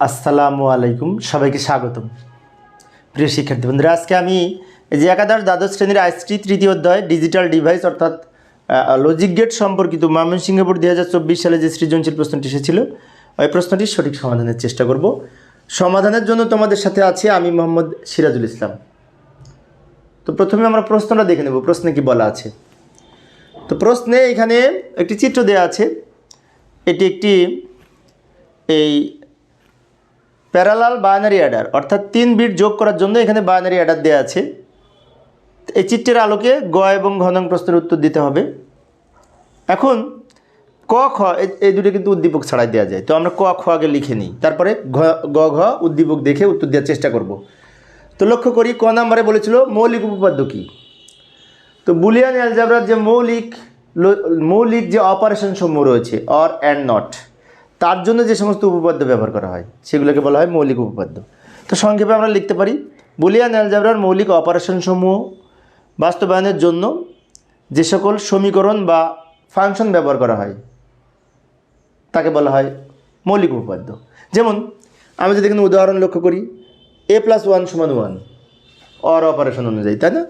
আসসালামু আলাইকুম, সবাইকে স্বাগতম। প্রিয় শিক্ষার্থী বন্ধুরা, আজকে আমি যে একাদশ দ্বাদশ শ্রেণির আইসটি তৃতীয় অধ্যায় ডিজিটাল ডিভাইস অর্থাৎ লজিক গেট সম্পর্কিত ময়মনসিংহ বোর্ড দুই হাজার চব্বিশ সালে যে সৃজনশীল প্রশ্নটি এসেছিল, ওই প্রশ্নটির সঠিক সমাধানের চেষ্টা করব। সমাধানের জন্য তোমাদের সাথে আছে আমি মোহাম্মদ সিরাজুল ইসলাম। তো প্রথমে আমরা প্রশ্নটা দেখে নেব, প্রশ্নে কি বলা আছে? তো প্রশ্নে এখানে একটি চিত্র দেওয়া আছে, এটি একটি, এই প্যারালাল বাইনারি অ্যাডার, অর্থাৎ তিন বিট যোগ করার জন্য এখানে বাইনারি অ্যাডার দেওয়া আছে। এই চিত্রের আলোকে গ এবং ঘনং প্রশ্নের উত্তর দিতে হবে। এখন, ক, খ এই দুটো কিন্তু উদ্দীপক ছাড়াই দেওয়া যায়। তো আমরা ক, খ আগে লিখে নিই। তারপরে ঘ, গ, ঘ উদ্দীপক দেখে উত্তর দেওয়ার চেষ্টা করব। তো লক্ষ্য করি, ক নাম্বারে বলেছিল মৌলিক উপপাদ্য কী? তো বুলিয়ান অ্যালজাবরার যে মৌলিক মৌলিক যে অপারেশন সমূহ রয়েছে অর অ্যান্ড নট তার জন্য যে সমস্ত উপপাদ্য ব্যবহার করা হয়, সেগুলোকে বলা হয় মৌলিক উপপাদ্য। তো সংক্ষেপে আমরা লিখতে পারি, বুলিয়ান অ্যালজাবরার মৌলিক অপারেশন সমূহ বাস্তবায়নের জন্য যে সকল সমীকরণ বা ফাংশন ব্যবহার করা হয়, তাকে বলা হয় মৌলিক উপপাদ্য। যেমন, আমি যদি এখানে উদাহরণ লক্ষ্য করি এ প্লাস ওয়ান সমান ওয়ান অর অপারেশন অনুযায়ী, তাই না?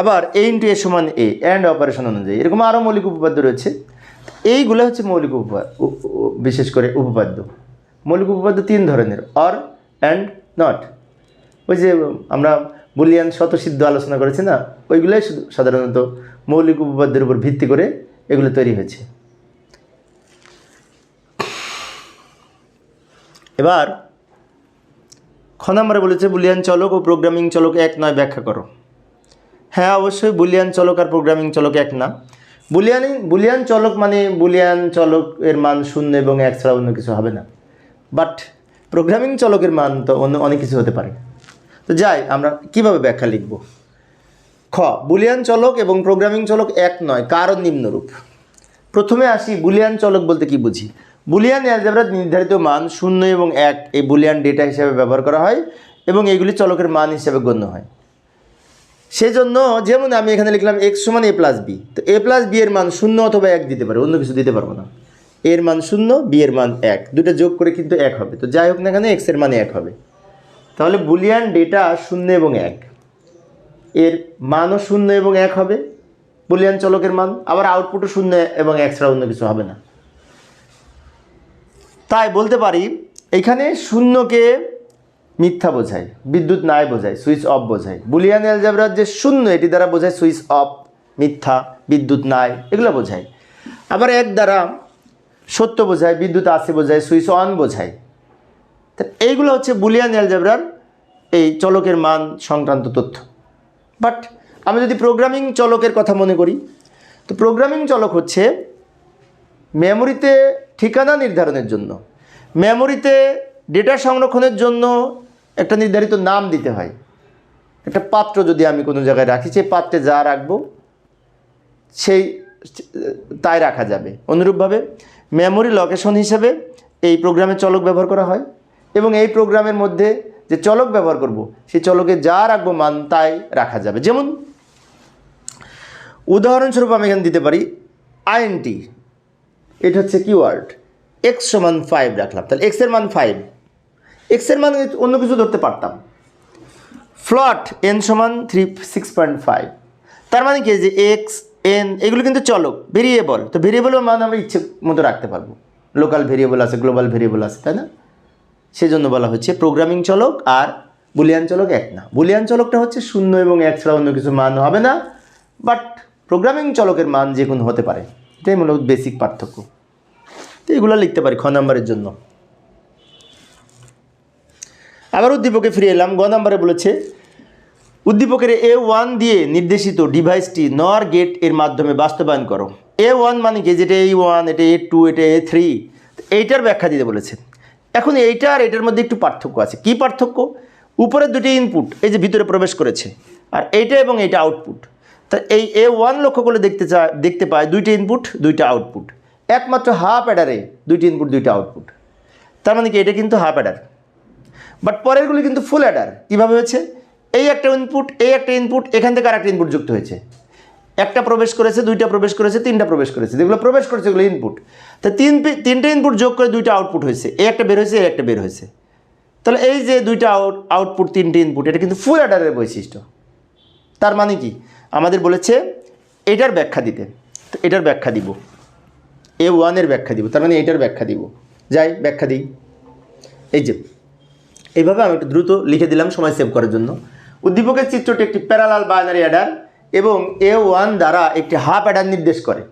আবার এ ইন্টু এ সমান এ অ্যান্ড অপারেশন অনুযায়ী, এরকম আরও মৌলিক উপপাদ্য রয়েছে। এইগুলো হচ্ছে মৌলিক উপপা উ- উ- বিশেষ করে উপপাদ্য। মৌলিক উপপাদ্য তিন ধরনের অর অ্যান্ড নট ওই যে আমরা বুলিয়ান শতসিদ্ধ আলোচনা করেছি না, ওইগুলোই সাধারণত মৌলিক উপপাদ্যের উপর ভিত্তি করে এগুলো তৈরি হয়েছে। এবার, খ নম্বরে বলেছে, বুলিয়ান চলক ও প্রোগ্রামিং চলক এক নয়, ব্যাখ্যা করো। হ্যাঁ অবশ্যই বুলিয়ান চলক আর প্রোগ্রামিং চলক এক না। বুলিয়ানি, বুলিয়ান চলক মানে বুলিয়ান চলক এর মান শূন্য এবং এক ছাড়া অন্য কিছু হবে না। বাট প্রোগ্রামিং চলকের মান তো অন্য, অনেক কিছু হতে পারে। তো যাই, আমরা কীভাবে ব্যাখ্যা লিখব? খ, বুলিয়ান চলক এবং প্রোগ্রামিং চলক এক নয়, কারণ নিম্নরূপ। প্রথমে আসি বুলিয়ান চলক বলতে কি বুঝি? বুলিয়ান অ্যালজেব্রার নির্ধারিত মান শূন্য এবং এক, এই বুলিয়ান ডেটা হিসাবে ব্যবহার করা হয় এবং এগুলি চলকের মান হিসাবে গণ্য হয়। সেজন্য যেমন আমি এখানে লিখলাম এক্স সমান এ প্লাস বি তো এ প্লাস বি এর মান শূন্য অথবা এক দিতে পারে, অন্য কিছু দিতে পারব না। এর মান শূন্য বি এর মান এক, দুটো যোগ করে কিন্তু এক হবে, তো যাই হোক না এখানে এক্সের মান এক হবে। তাহলে বুলিয়ান ডেটা শূন্য এবং এক, এর মানও শূন্য এবং এক হবে, বুলিয়ান চলকের মান, আবার আউটপুটও শূন্য এবং এক ছাড়া অন্য কিছু হবে না। তাই বলতে পারি, এখানে শূন্যকে মিথ্যা বোঝায়, বিদ্যুৎ নাই বোঝায়, সুইচ অফ বোঝায়। বুলিয়ান অ্যালজাবরার যে শূন্য, এটি দ্বারা বোঝায় সুইচ অফ, মিথ্যা, বিদ্যুৎ নাই, এগুলো বোঝায়। আবার এক দ্বারা সত্য বোঝায়, বিদ্যুৎ আছে বোঝায়, সুইচ অন বোঝায়। তা এইগুলো হচ্ছে বুলিয়ান অ্যালজাবরার এই চলকের মান সংক্রান্ত তথ্য। বাট আমি যদি প্রোগ্রামিং চলকের কথা মনে করি, তো প্রোগ্রামিং চলক হচ্ছে মেমোরিতে ঠিকানা নির্ধারণের জন্য, মেমোরিতে ডেটা সংরক্ষণের জন্য একটা নির্ধারিত নাম দিতে হয়। একটা পাত্র যদি আমি কোনো জায়গায় রাখি, সেই পাত্রে যা রাখব, সেই তাই রাখা যাবে। অনুরূপভাবে মেমোরি লোকেশন হিসেবে এই প্রোগ্রামে চলক ব্যবহার করা হয় এবং এই প্রোগ্রামের মধ্যে যে চলক ব্যবহার করব, সেই চলকে যা রাখব মান তাই রাখা যাবে। যেমন উদাহরণস্বরূপ আমি এখানে দিতে পারি আইএনটি এটা হচ্ছে কিওয়ার্ড এক্স সমান ফাইভ রাখলাম। তাহলে এক্সের মান ফাইভ এক্সের মান অন্য কিছু ধরতে পারতাম। ফ্লট এন সমান থ্রি সিক্স পয়েন্ট ফাইভ তার মানে কি? যে এক্স এন এগুলো কিন্তু চলক ভেরিয়েবল তো ভেরিয়েবলের মান আমরা ইচ্ছে মতো রাখতে পারব। লোকাল ভেরিয়েবল আছে গ্লোবাল ভেরিয়েবল আছে, তাই না? সেজন্য বলা হচ্ছে প্রোগ্রামিং চলক আর বুলিয়ান চলক এক না। বুলিয়ান চলকটা হচ্ছে শূন্য এবং এক ছাড়া অন্য কিছু মান হবে না বাট প্রোগ্রামিং চলকের মান যে কোনো হতে পারে। এটাই মূলত বেসিক পার্থক্য। তো এগুলো লিখতে পারি খ নাম্বারের জন্য। আবার উদ্দীপকে ফিরে এলাম, গ নাম্বারে বলেছে, উদ্দীপকের এ ওয়ান দিয়ে নির্দেশিত ডিভাইসটি নর গেটের মাধ্যমে বাস্তবায়ন করো। এ ওয়ান মানে কি? যেটা এই ওয়ান এটা এ টু এটা এ থ্রি এইটার ব্যাখ্যা দিতে বলেছে। এখন এইটা আর এটার মধ্যে একটু পার্থক্য আছে। কি পার্থক্য? উপরের দুটি ইনপুট এই যে ভিতরে প্রবেশ করেছে, আর এইটা এবং এইটা আউটপুট তা এই এ ওয়ান লক্ষ্য করে দেখতে চায় দেখতে পায় দুইটা ইনপুট দুইটা আউটপুট একমাত্র হাফ অ্যাডারে দুইটি ইনপুট দুইটা আউটপুট তার মানে কি? এটা কিন্তু হাফ অ্যাডার বাট পরেরগুলি কিন্তু ফুল অ্যাডার কীভাবে হয়েছে? এই একটা ইনপুট এই একটা ইনপুট এখান থেকে আরেকটা ইনপুট যুক্ত হয়েছে। একটা প্রবেশ করেছে, দুইটা প্রবেশ করেছে, তিনটা প্রবেশ করেছে। যেগুলো প্রবেশ করেছে এগুলো ইনপুট তা তিন তিনটে ইনপুট যোগ করে দুইটা আউটপুট হয়েছে। এই একটা বের হয়েছে এই একটা বের হয়েছে। তাহলে এই যে দুইটা আউট আউটপুট তিনটে ইনপুট এটা কিন্তু ফুল অ্যাডারের বৈশিষ্ট্য। তার মানে কি? আমাদের বলেছে, এটার ব্যাখ্যা দিতে। তো এটার ব্যাখ্যা দিব। এ ওয়ানের ব্যাখ্যা দিব। তার মানে এটার ব্যাখ্যা দিব। যাই, ব্যাখ্যা দিই। এই যে এইভাবে আমি একটু দ্রুত লিখে দিলাম সময় সেভ করার জন্য। উদ্দীপকের চিত্রটি একটি প্যারালাল বাইনারি অ্যাডার এবং এ ওয়ান দ্বারা একটি হাফ অ্যাডার নির্দেশ করে।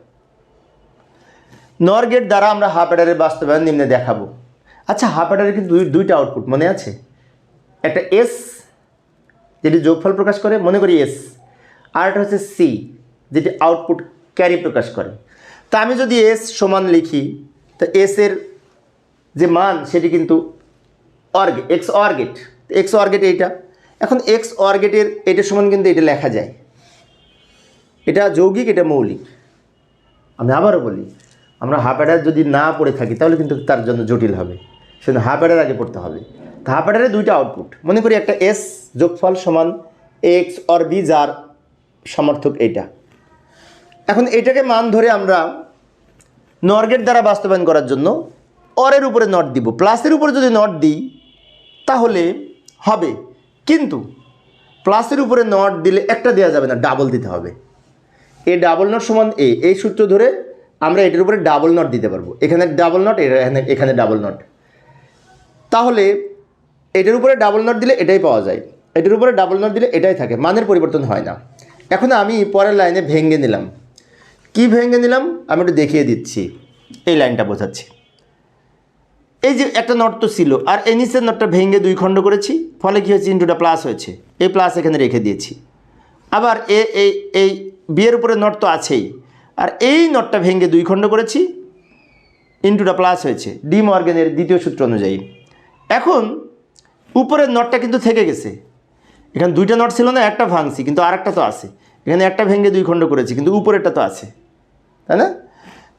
নর গেট দ্বারা আমরা হাফ অ্যাডারের বাস্তবায়ন নিম্নে দেখাবো। আচ্ছা হাফ অ্যাডারের কিন্তু দুই দুইটা আউটপুট মনে আছে। একটা এস যেটি যোগফল প্রকাশ করে, মনে করি এস আর একটা হচ্ছে সি যেটি আউটপুট ক্যারি প্রকাশ করে। তা আমি যদি এস সমান লিখি, তো এস এর যে মান, সেটি কিন্তু অর্গে এক্স অর্গেট এক্স অর্গেট এইটা। এখন এক্স অর্গেটের এটার সমান কিন্তু এটা লেখা যায়। এটা যৌগিক, এটা মৌলিক। আমি আবারও বলি, আমরা হাফ অ্যাডার যদি না পড়ে থাকি, তাহলে কিন্তু তার জন্য জটিল হবে। সেজন্য হাফ অ্যাডার আগে পড়তে হবে। তো হাফ অ্যাডারে দুইটা আউটপুট মনে করি একটা এস যোগফল সমান এক্স অর বি যার সমর্থক এইটা এখন এটাকে মান ধরে আমরা নর্গেট দ্বারা বাস্তবায়ন করার জন্য অরের উপরে নট দিব। প্লাসের উপরে যদি নট দিই তাহলে হবে। কিন্তু প্লাসের উপরে নট দিলে একটা দেওয়া যাবে না ডাবল দিতে হবে। এ ডাবল নট সমান এ, এই সূত্র ধরে আমরা এটার উপরে ডাবল নট দিতে পারব। এখানে ডাবল নট এখানে এখানে ডাবল নট তাহলে এটার উপরে ডাবল নট দিলে এটাই পাওয়া যায়। এটার উপরে ডাবল নট দিলে এটাই থাকে, মানের পরিবর্তন হয় না। এখন আমি পরের লাইনে ভেঙে নিলাম। কি ভেঙে নিলাম? আমি একটু দেখিয়ে দিচ্ছি। এই লাইনটা বোঝাচ্ছি। এই যে একটা নট তো ছিল, আর এই নিচের নটটা ভেঙে দুই খণ্ড করেছি, ফলে কী হয়েছে? ইন্টুটা প্লাস হয়েছে। এই প্লাস এখানে রেখে দিয়েছি। আবার এ এই এই বিয়ের উপরে নট তো আছেই। আর এই নটটা ভেঙে দুই খণ্ড করেছি, ইন্টুটা প্লাস হয়েছে ডি মর্গেনের দ্বিতীয় সূত্র অনুযায়ী। এখন, উপরের নটটা কিন্তু থেকে গেছে। এখানে দুইটা নট ছিল না, একটা ভাঙছি, কিন্তু আরেকটা তো আছে। এখানে একটা ভেঙে দুই খণ্ড করেছি, কিন্তু উপরেরটা তো আছে। তাই না?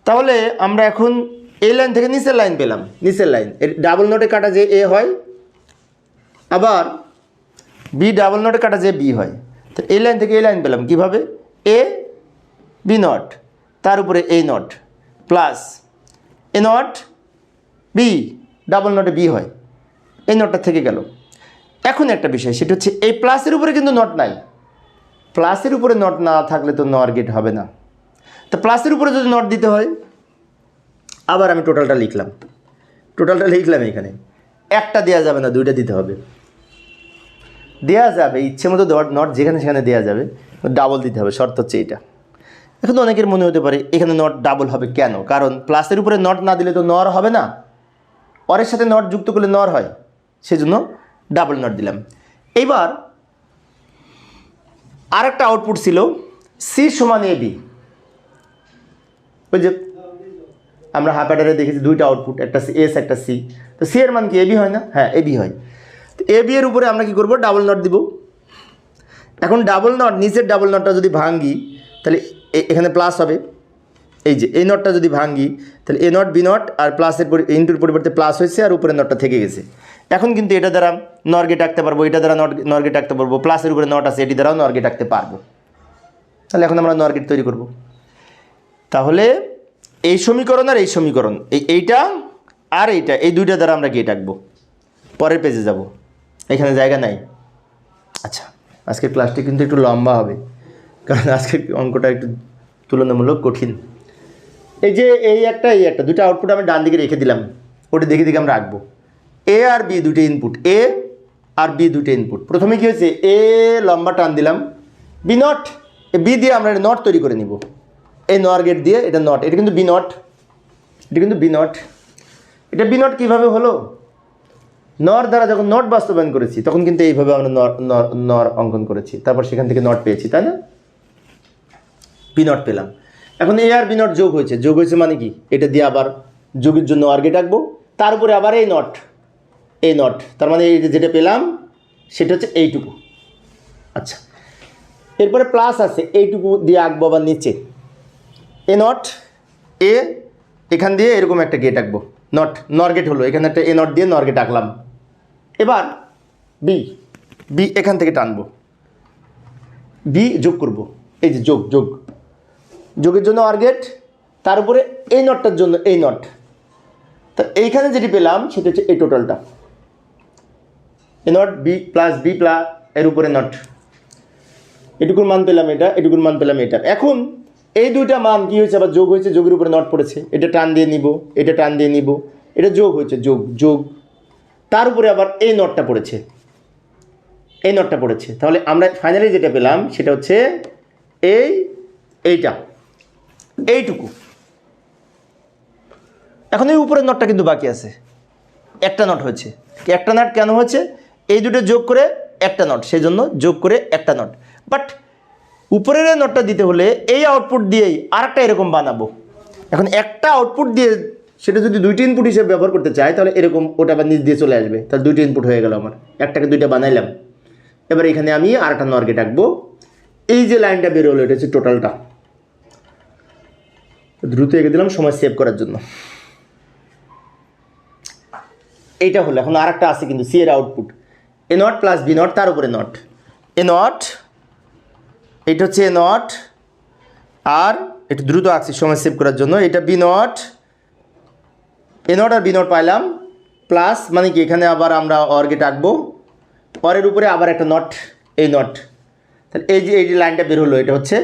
তাহলে আমরা এখন এই লাইন থেকে নিচের লাইন পেলাম, নিচের লাইন ডাবল নোটে কাটা যে এ হয়, আবার বি ডাবল নোটে কাটা যে বি হয়। তো এই লাইন থেকে এই লাইন পেলাম কীভাবে? এ বি নট তার উপরে A not plus A not B double নটে B হয়। এই নটটা থেকে গেল। এখন একটা বিষয়, সেটা হচ্ছে এই প্লাসের উপরে কিন্তু নট নাই। প্লাসের উপরে নট না থাকলে তো নর গেট হবে না। তো প্লাসের উপরে যদি নট দিতে হয় আবার আমি টোটালটা লিখলাম। টোটালটা লিখলাম এখানে। একটা দেওয়া যাবে না, দুইটা দিতে হবে। দেওয়া যাবে, ইচ্ছে মতো নট নট যেখানে সেখানে দেওয়া যাবে। ডাবল দিতে হবে, শর্ত হচ্ছে এটা এখন অনেকের মনে হতে পারে, এখানে নট ডাবল হবে কেন? কারণ প্লাসের উপরে নট না দিলে তো নর হবে না। অরের সাথে নট যুক্ত করলে নর হয়। সেজন্য ডাবল নট দিলাম। এইবার আরেকটা আউটপুট ছিল সি সমান এ বি ওই যে আমরা হাফ অ্যাডারে দেখেছি দুইটা আউটপুট একটা এস একটা সি তো সি এর মান কি এবি হয় না? হ্যাঁ এবি হয়। তো এ বি এর উপরে আমরা কি করব? ডাবল নট দিব। এখন ডাবল নট নিচের ডাবল নটটা যদি ভাঙ্গি, তাহলে এখানে প্লাস হবে। এই যে, এই নটটা যদি ভাঙ্গি, তাহলে এ নট বি নট আর প্লাসের ইন্টুর পরিবর্তে প্লাস হয়েছে, আর উপরে নটটা থেকে গেছে। এখন কিন্তু এটা দ্বারা নর্গে টাকতে পারব, এটা দ্বারা নট নর্গে টাকতে পারব প্লাসের উপরে নট আছে, এটি দ্বারাও নর্গে টাকতে পারব। তাহলে এখন আমরা নর্গেট তৈরি করব। তাহলে এই সমীকরণ আর এই সমীকরণ। এই এইটা আর এইটা, এই দুইটা দ্বারা আমরা গেট আঁকবো পরের পেজে যাব। এখানে জায়গা নাই। আচ্ছা আজকের ক্লাসটি কিন্তু একটু লম্বা হবে। কারণ আজকের অঙ্কটা একটু তুলনামূলক কঠিন। এই যে এই একটা এই একটা দুটো আউটপুট আমি ডান দিকে রেখে দিলাম। ওটা দেখে দেখে আমরা রাখব। এ আর বি দুটো ইনপুট এ আর বি দুটো ইনপুট প্রথমে কী হয়েছে? এ লম্বা টান দিলাম। বি নট বি দিয়ে আমরা নট তৈরি করে নিব। এই নর গেট দিয়ে এটা নট এটা কিন্তু বি নট এটা কিন্তু বি নট এটা বি নট কীভাবে হলো? নর দ্বারা যখন নট বাস্তবায়ন করেছি, তখন কিন্তু এইভাবে আমরা নর নর- অঙ্কন করেছি। তারপর সেখান থেকে নট পেয়েছি, তাই না? বি নট পেলাম। এখন এ আর বি নট যোগ হয়েছে। যোগ হয়েছে মানে কি? এটা দিয়ে আবার যোগের জন্য আর্গে ডাকবো তার উপরে আবার এই নট এই নট তার মানে এই যেটা পেলাম, সেটা হচ্ছে এইটুকু। আচ্ছা। এরপরে প্লাস আছে, এইটুকু দিয়ে আঁকবো আবার নিচে। এ নট এ এখান দিয়ে এরকম একটা গেট আঁকবো। নট নর গেট হলো। এখানে একটা এ নট দিয়ে নর গেট আঁকলাম। এবার বি বি এখান থেকে টানবো। বি যোগ করব। এই যে যোগ যোগ। যোগের জন্য আর তার উপরে এই নটটার জন্য এই নট তা এইখানে যেটি পেলাম, সেটা হচ্ছে এই টোটালটা A not B plus B plus এর উপরে নট এটুকুর মান পেলাম এটা, এটুকুর মান পেলাম এটা। এখন এই দুইটা মান কি হয়েছে? আবার যোগ হয়েছে, যোগের উপরে নট পড়েছে। এটা টান দিয়ে নিব, এটা টান দিয়ে নিব, এটা যোগ হয়েছে, যোগ যোগ। তার উপরে আবার এই নটটা পড়েছে। এই নটটা পড়েছে। তাহলে আমরা ফাইনালি যেটা পেলাম, সেটা হচ্ছে এই, এইটা। এইটুকু। এখন এই উপরের নটটা কিন্তু বাকি আছে। একটা নট হয়েছে। একটা নট কেন হয়েছে? এই দুটো যোগ করে একটা নট সেই জন্য যোগ করে একটা নট। বাট উপরের নটটা দিতে হলে এই আউটপুট দিয়েই আরেকটা এরকম বানাবো। এখন একটা আউটপুট দিয়ে সেটা যদি দুইটি ইনপুট হিসেবে ব্যবহার করতে চাই তাহলে এরকম ওটা আবার নিচ দিয়ে চলে আসবে। তাহলে দুইটা ইনপুট হয়ে গেল আমার। একটাকে দুইটা বানাইলাম। এবার এখানে আমি আরেকটা নর্গে ডাকবো এই যে লাইনটা বেরোলো এটা হচ্ছে টোটালটা দ্রুত এগিয়ে দিলাম, সময় সেভ করার জন্য। এইটা হলো, এখন আর একটা আছে কিন্তু সি এর output A not plus B not তার উপরে নট এ নট এটা হচ্ছে এ নট, আর একটু দ্রুত আঁকছি, সময় সেভ করার জন্য। এটা বি নট, এ নট আর বি নট পাইলাম প্লাস মানে কি, এখানে আবার আমরা অর্গে ডাকবো অরের উপরে আবার একটা নট এই নট। তাহলে এই যে এই যে লাইনটা বের হলো, এটা হচ্ছে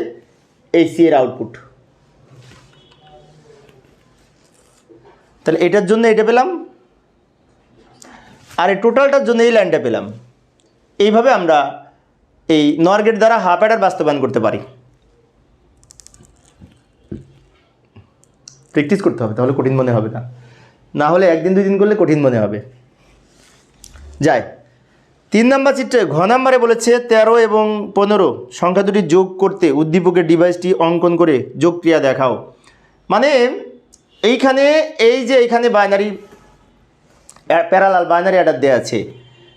এই সি এর আউটপুট তাহলে এটার জন্য এটা পেলাম, আর এই টোটালটার জন্য এই লাইনটা পেলাম। এইভাবে আমরা এই নরগেট দ্বারা হাফ অ্যাডার বাস্তবায়ন করতে পারি। প্র্যাকটিস করতে হবে, তাহলে কঠিন মনে হবে না। না হলে একদিন, দুই দিন করলে কঠিন মনে হবে। যায় তিন নাম্বার চিত্রে ঘ নাম্বারে বলেছে তেরো এবং পনেরো সংখ্যা দুটি যোগ করতে উদ্দীপকের ডিভাইসটি অঙ্কন করে যোগ ক্রিয়া দেখাও। মানে এইখানে এই যে এইখানে বাইনারি প্যারালাল বাইনারি অ্যাডার দেওয়া আছে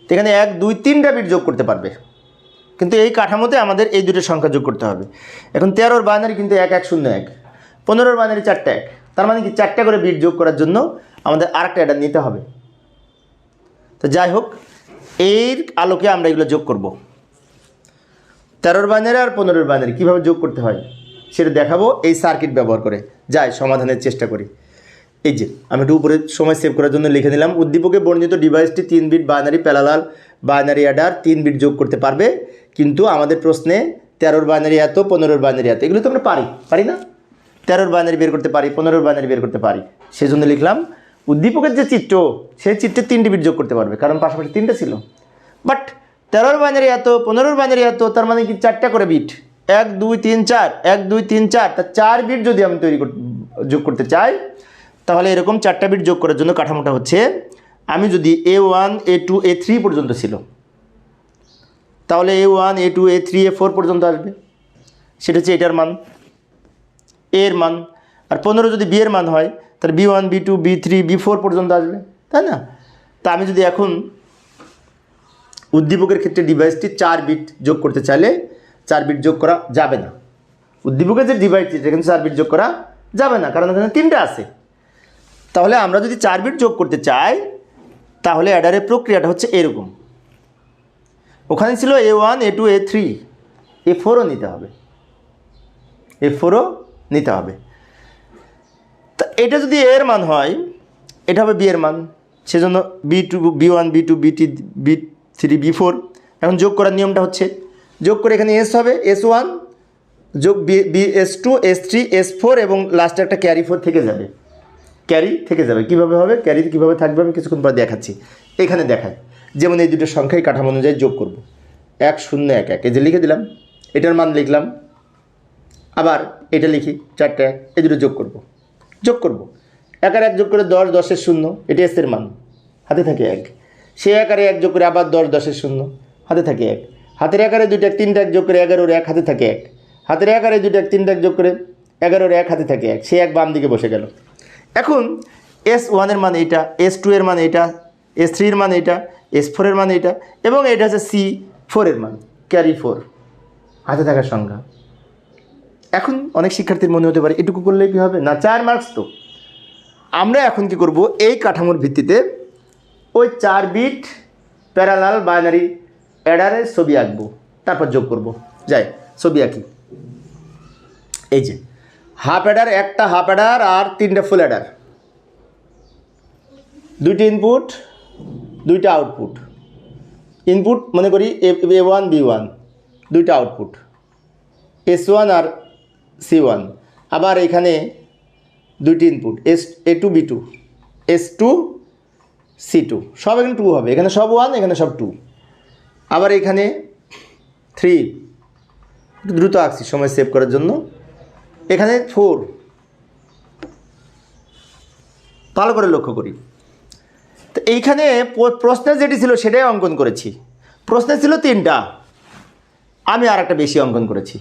এখানে এক, দুই, তিনটা বিট যোগ করতে পারবে। কিন্তু এই কাঠামোতে আমাদের এই দুটো সংখ্যা যোগ করতে হবে। এখন তেরোর বাইনারি কিন্তু এক এক, শূন্য, এক। পনেরোর বাইনারি চারটে এক। তার মানে কি চারটে করে বিট যোগ করার জন্য আমাদের আরেকটা এটা নিতে হবে। তো যাই হোক, এর আলোকে আমরা এগুলো যোগ করব। তেরোর বাইনারি আর পনেরোর বাইনারি কীভাবে যোগ করতে হয়, সেটা দেখাবো এই সার্কিট ব্যবহার করে। যাই, সমাধানের চেষ্টা করি। এই যে, আমি একটু উপরে সময় সেভ করার জন্য লিখে দিলাম উদ্দীপকে বর্ণিত ডিভাইসটি তিন bit binary parallel binary adder তিন বিট যোগ করতে পারবে, কিন্তু আমাদের প্রশ্নে তেরোর বাইনারি এত, পনেরোর বাইনারি এত, এগুলো তো আমরা পারি পারি না? তেরোর বাইনারি বের করতে পারি, পনেরোর বাইনারি বের করতে পারি সেই জন্য লিখলাম, উদ্দীপকের যে চিত্র, সেই চিত্রে তিনটি বিট যোগ করতে পারবে, কারণ পাশাপাশি তিনটে ছিল। বাট তেরোর বাইনারি এত, পনেরোর বাইনারি এত, তার মানে কি চারটা করে বিট এক, দুই, তিন, চার, এক, দুই, তিন, চার, তা চার বিট যদি আমি তৈরি যোগ করতে চাই তাহলে এরকম চারটা বিট যোগ করার জন্য কাঠামোটা হচ্ছে, আমি যদি A one A two A three পর্যন্ত ছিল, তাহলে A one A two A three A four পর্যন্ত আসবে। সেটা হচ্ছে এটার মান এর মান। আর পনেরো যদি বি এর মান হয়, তাহলে B one B two B three B four পর্যন্ত আসবে, তাই না? তা আমি যদি এখন উদ্দীপকের ক্ষেত্রে ডিভাইসটি চার বিট যোগ করতে চাইলে, চার বিট যোগ করা যাবে না। উদ্দীপকের যে ডিভাইসটি সেটা কিন্তু চার বিট যোগ করা যাবে না, কারণ এখানে তিনটা আছে। তাহলে আমরা যদি চার বিট যোগ করতে চাই, তাহলে অ্যাডারের প্রক্রিয়াটা হচ্ছে এরকম। ওখানে ছিল A one A two A three A ফোরও নিতে হবে। এ ফোরও নিতে হবে। তা এটা যদি এর মান হয়, এটা হবে বি এর মান। সেজন্য B two B one B two B T B three B four এখন যোগ করার নিয়মটা হচ্ছে, যোগ করে এখানে এস হবে এস ওয়ান যোগ B B S two S three S four এবং লাস্টে একটা ক্যারি ফোর থেকে যাবে। ক্যারি থেকে যাবে। কীভাবে হবে? ক্যারি কীভাবে থাকবে? আমি কিছুক্ষণ পর দেখাচ্ছি। এখানে দেখায়। যেমন এই দুটো সংখ্যাই কাঠামো অনুযায়ী যোগ করব। এক, শূন্য, এক এক। এই যে লিখে দিলাম, এটার মান লিখলাম। আবার এটা লিখি, চারটে, এক, এই দুটো যোগ করব। যোগ করব। এক আর এক যোগ করে দশ দশের শূন্য, এটা এসের মান। হাতে থাকে এক। সে আকারে এক যোগ করে আবার দশ দশের শূন্য, হাতে থাকে এক। হাতের আকারে দুইটা তিনটা এক যোগ করে এগারোর এক, হাতে থাকে এক। হাতের আকারে দুইটা তিনটা এক যোগ করে এগারোর এক, হাতে থাকে এক। সে এক বাম দিকে বসে গেল। এখন এস ওয়ানের মান এইটা এস টু এর মান এইটা এস থ্রির মান এইটা এস ফোরের মান এইটা এবং এটা হচ্ছে সি ফোরের মান ক্যারি ফোর হাতে থাকার সংখ্যা। এখন অনেক শিক্ষার্থীর মনে হতে পারে, এটুকু করলে কি হবে? না, চার মার্কস তো। আমরা এখন কি করব? এই কাঠামোর ভিত্তিতে ওই চার বিট প্যারালাল বাইনারি অ্যাডারের ছবি আঁকবো। তারপর যোগ করব। যাই, ছবি আঁকি। এই যে হাফ অ্যাডার, একটা হাফ অ্যাডার আর তিনটা ফুল অ্যাডার। দুইটা ইনপুট দুইটা আউটপুট ইনপুট মনে করি এ ওয়ান বি ওয়ান দুইটা আউটপুট এস ওয়ান আর সি ওয়ান আবার এখানে দুইটি input S A two B two S two C two সব এখানে টু হবে। এখানে সব ওয়ান এখানে সব টু আবার এখানে থ্রি দ্রুত আঁকছি, সময় সেভ করার জন্য। এখানে ফোর। ভালো করে লক্ষ্য করি। তো এইখানে প্রশ্নে যেটি ছিল সেটাই অঙ্কন করেছি। প্রশ্নে ছিল তিনটা। আমি আর একটা বেশি অঙ্কন করেছি।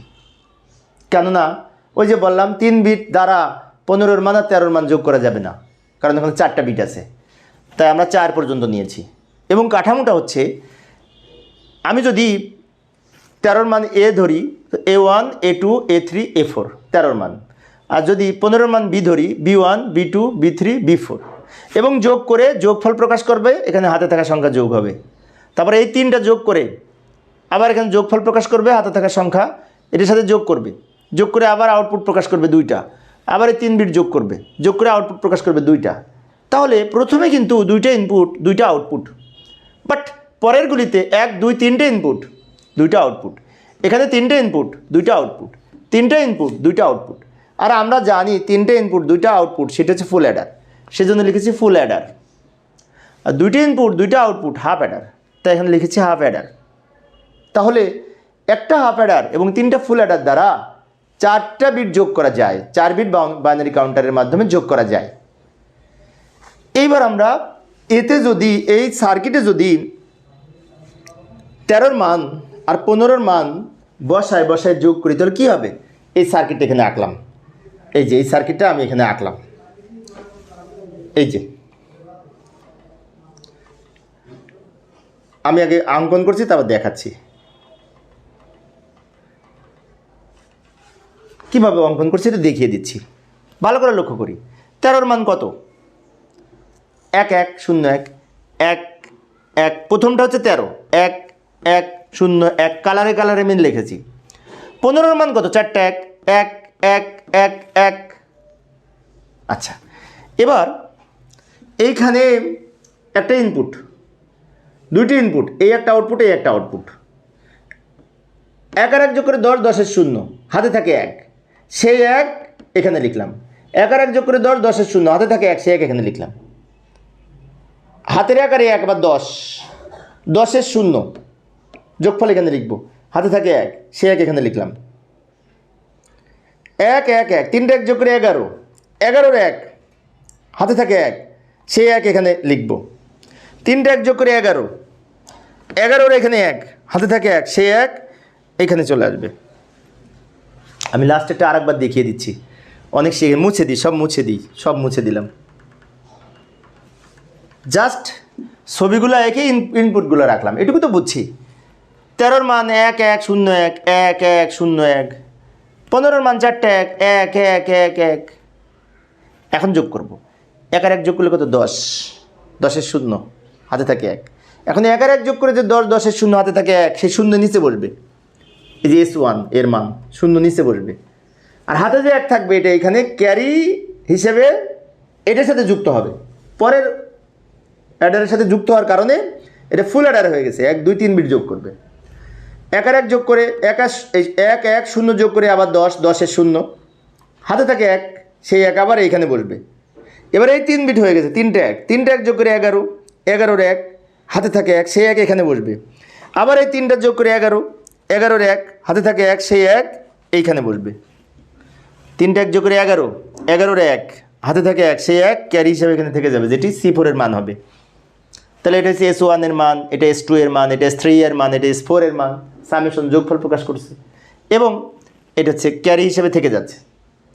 কেননা ওই যে বললাম, তিন বিট দ্বারা পনেরোর মান আর তেরোর মান যোগ করা যাবে না। কারণ ওখানে চারটা বিট আছে। তাই আমরা চার পর্যন্ত নিয়েছি। এবং কাঠামোটা হচ্ছে, আমি যদি তেরোর মান এ ধরি A one A two A three A four তেরোর মান। আর যদি পনেরোর মান বি ধরি B one B two B three B four এবং যোগ করে যোগফল প্রকাশ করবে, এখানে হাতে থাকা সংখ্যা যোগ হবে। তারপরে এই তিনটা যোগ করে আবার এখানে যোগফল প্রকাশ করবে, হাতে থাকা সংখ্যা এটার সাথে যোগ করবে। যোগ করে আবার আউটপুট প্রকাশ করবে দুইটা। আবার এই তিন বিট যোগ করবে। যোগ করে আউটপুট প্রকাশ করবে দুইটা। তাহলে প্রথমে কিন্তু দুইটা ইনপুট দুইটা আউটপুট বাট পরেরগুলিতে এক, দুই, তিনটে ইনপুট দুইটা আউটপুট এখানে তিনটে ইনপুট দুইটা আউটপুট তিনটে ইনপুট দুইটা আউটপুট আর আমরা জানি তিনটে ইনপুট দুইটা আউটপুট সেটা হচ্ছে ফুল অ্যাডার সেজন্য লিখেছি ফুল অ্যাডার আর দুইটি ইনপুট দুইটা আউটপুট হাফ অ্যাডার তাই এখানে লিখেছি হাফ অ্যাডার তাহলে একটা হাফ অ্যাডার এবং তিনটা ফুল অ্যাডার দ্বারা চারটা বিট যোগ করা যায়, চার বিট বাইনারি কাউন্টারের মাধ্যমে যোগ করা যায়। এইবার আমরা এতে যদি, এই সার্কিটে যদি তেরোর মান আর পনেরোর মান বসায় বসায় যোগ করি, তাহলে কী হবে? এই সার্কিটটা এখানে আঁকলাম। এই যে, এই সার্কিটটা আমি এখানে আঁকলাম। এই যে। আমি আগে অঙ্কন করছি, তারপর দেখাচ্ছি। কীভাবে অঙ্কন করছি, এটা দেখিয়ে দিচ্ছি। ভালো করে লক্ষ্য করি। তেরোর মান কত? এক এক, শূন্য, এক। এক এক। প্রথমটা হচ্ছে তেরো। এক এক শূন্য এক, কালারে কালারে মিল লিখেছি। পনেরোর মান কত? চারটে এক এক এক এক এক। আচ্ছা এবার এইখানে একটা ইনপুট দুইটি ইনপুট এই একটা আউটপুট এই একটা আউটপুট এক আর এক যোগ করে দশ, দশের শূন্য, হাতে থাকে এক। সেই এক এখানে লিখলাম। এক আর এক যোগ করে দশ, দশের শূন্য, হাতে থাকে এক, সেই এক এখানে লিখলাম। হাতের আকারে এক বা দশ। দশের শূন্য। যোগফল এখানে লিখব। হাতে থাকে এক, সে এক এখানে লিখলাম। এক এক এক তিনটে এক যোগ করে এগারো। এগারোর এক, হাতে থাকে এক, সে এক এখানে লিখব। তিনটে এক যোগ করে এগারো। এগারোর এখানে এক, হাতে থাকে এক, সে এক এখানে চলে আসবে। আমি লাস্ট লাস্টেরটা আরেকবার দেখিয়ে দিচ্ছি। অনেক শিখে মুছে দিই, সব মুছে দিই, সব মুছে দিলাম। জাস্ট ছবিগুলো একে ইনপুটগুলো রাখলাম, এটুকু তো বুঝছি। তেরোর মান এক এক, শূন্য এক এক এক, শূন্য এক। পনেরোর মান চারটে এক এক এক এক এক। এখন যোগ করব। এক আর এক যোগ করলে কত? দশ। দশের শূন্য, হাতে থাকে এক। এখন এক আর এক যোগ করে যে দশ, দশের শূন্য, হাতে থাকে এক, সেই শূন্য নিচে বসবে। এই যে এস ওয়ানের মান, শূন্য নিচে বসবে। আর হাতে যে এক থাকবে, এটা এখানে ক্যারি হিসেবে এটার সাথে যুক্ত হবে। পরের অ্যাডারের সাথে যুক্ত হওয়ার কারণে এটা ফুল অ্যাডার হয়ে গেছে। এক, দুই, তিন বিট যোগ করবে। এক আর এক যোগ করে এক এক এক শূন্য যোগ করে আবার দশ দশের শূন্য। হাতে থাকে এক, সেই এক আবার এইখানে বসবে। এবার এই তিন বিট হয়ে গেছে, তিনটে এক। তিনটে এক যোগ করে এগারো, এগারোর এক, হাতে থাকে এক, সেই এক এখানে বসবে। আবার এই তিনটা যোগ করে এগারো, এগারোর এক, হাতে থাকে এক, সেই এক এইখানে বসবে। তিনটা এক যোগ করে এগারো, এগারোর এক, হাতে থাকে এক, সেই এক, ক্যারি হিসাবে এখানে থেকে যাবে, যেটি সি ফোরের মান হবে। তাহলে এটা হচ্ছে এস ওয়ানের মান, এটা এস টু এর মান, এটা এস থ্রি এর মান, এটা এস ফোর এর মান। সামেশন যোগফল প্রকাশ করছে। এবং এটা হচ্ছে ক্যারি হিসেবে থেকে যাচ্ছে।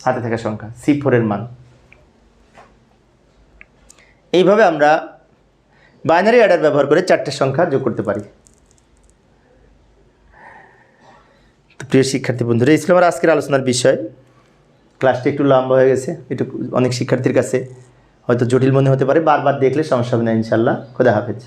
হাতে থাকা সংখ্যা, সি ফোরের মান। এইভাবে আমরা বাইনারি অ্যাডার ব্যবহার করে চারটে সংখ্যা যোগ করতে পারি। তো প্রিয় শিক্ষার্থী বন্ধুরা, এই ছিল আমার আজকের আলোচনার বিষয়। ক্লাসটি একটু লম্বা হয়ে গেছে, একটু অনেক শিক্ষার্থীর কাছে হয়তো জটিল মনে হতে পারে, বারবার দেখলে সমস্যা হবে না ইনশাল্লাহ খোদা হাফেজ।